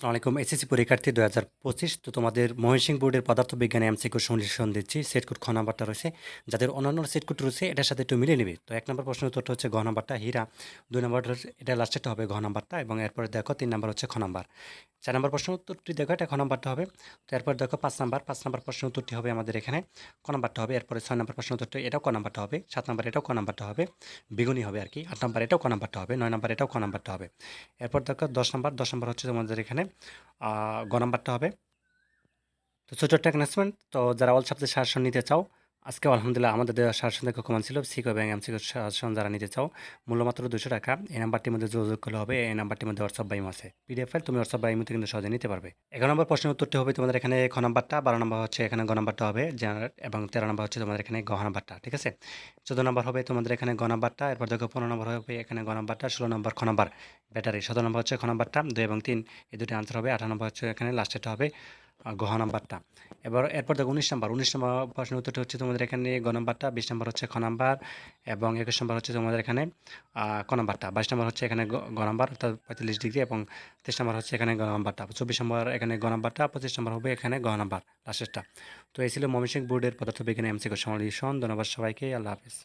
আসসালামু আলাইকুম। এসএসসি পরীক্ষার্থী দু হাজার পঁচিশ, তো তোমাদের ময়মনসিংহ বোর্ডের পদার্থবিজ্ঞানে এমসিকিউ সলিউশন দিচ্ছি। সেট কোড খ নাম্বারটা রয়েছে। যাদের অন্যান্য সেট কোড রয়েছে, এটার সাথে একটু মিলিয়ে নেবে। তো এক নম্বর প্রশ্ন উত্তরটা হচ্ছে ঘ নাম্বারটা, হীরা। দুই নম্বরটা এটা লাস্টেরটা হবে ঘ নাম্বারটা এবং এরপরে দেখো তিন নম্বর হচ্ছে খ নাম্বার। চার নম্বর প্রশ্ন উত্তরটি দেখো, এটা খ নাম্বারটা হবে। তো এরপর দেখো পাঁচ নাম্বার, পাঁচ নম্বর প্রশ্ন উত্তরটি হবে আমাদের এখানে ক নাম্বারটা হবে। এরপরে ছয় নম্বর প্রশ্ন উত্তরটা, এটাও ক নাম্বারটা হবে। সাত নাম্বার, এটাও ক নাম্বারটা হবে। বিগুণী হবে আর কি। আট নম্বর, এটাও ক নাম্বারটা হবে। নয় নাম্বার, এটাও ক নাম্বারটা হবে। এরপর দেখো দশ নম্বর দশ নম্বর হচ্ছে তোমাদের এখানে গ হবে। তো ছোটো একটা অ্যানাউন্সমেন্ট তো যারা অল সাবজেক্ট শাসন নিতে চাও আজকে আলহামদুলিল্লাহ আমাদের দেওয়া শাসন দেখে কমান ছিল। সিকো এবং এমসিকো শাসন যারা নিতে চাও মূল্য মাত্র দুশো টাকা। এই নাম্বারটির মধ্যে যোগাযোগ করলে হবে। এই নাম্বারটির মধ্যে হোয়াটসঅ্যাপ বাইম আছে। পিডিএফ তুমি হোয়াটসঅ্যাপ বাইম থেকে কিন্তু সহজে নিতে পারবে। এগারো নম্বর প্রশ্নের উত্তরটি হবে তোমাদের এখানে খ নাম্বারটা বারো নম্বর হচ্ছে এখানে গ নাম্বারটা হবে জেনারেল এবং তেরো নম্বর হচ্ছে তোমাদের এখানে গ নাম্বারটা ঠিক আছে? চোদ্দ নম্বর হবে তোমাদের এখানে গ নাম্বারটা এরপর দেখো পনেরো নম্বর হবে এখানে গ নাম্বারটা ষোলো নম্বর খ নাম্বার ব্যাটারি। সতেরো নম্বর হচ্ছে খ নাম্বারটা দুই এবং তিন, এই দুটি আনসার হবে। আঠারো নম্বর হচ্ছে এখানে লাস্টেরটা হবে। গহ নাম্বারটা। এবার, এরপর দেখো উনিশ নম্বর। উনিশ নম্বর প্রশ্নের উত্তরটা হচ্ছে তোমাদের এখানে গ নাম্বারটা, বিশ নম্বর হচ্ছে খ নাম্বার এবং একুশ নম্বর হচ্ছে তোমাদের এখানে ক নাম্বারটা। বাইশ নম্বর হচ্ছে এখানে গ নাম্বার অর্থাৎ পঁয়তাল্লিশ ডিগ্রি এবং তেইশ নম্বর হচ্ছে এখানে গ নাম্বারটা। চব্বিশ নম্বর এখানে গ নাম্বারটা, পঁচিশ নম্বর হবে এখানে গ নাম্বার লাস্টেরটা তো এই ছিল ময়মনসিংহ বোর্ডের পদার্থবিজ্ঞান এমসিকে সমালিউশন ধন্যবাদ সবাইকে। আল্লাহ হাফিজ।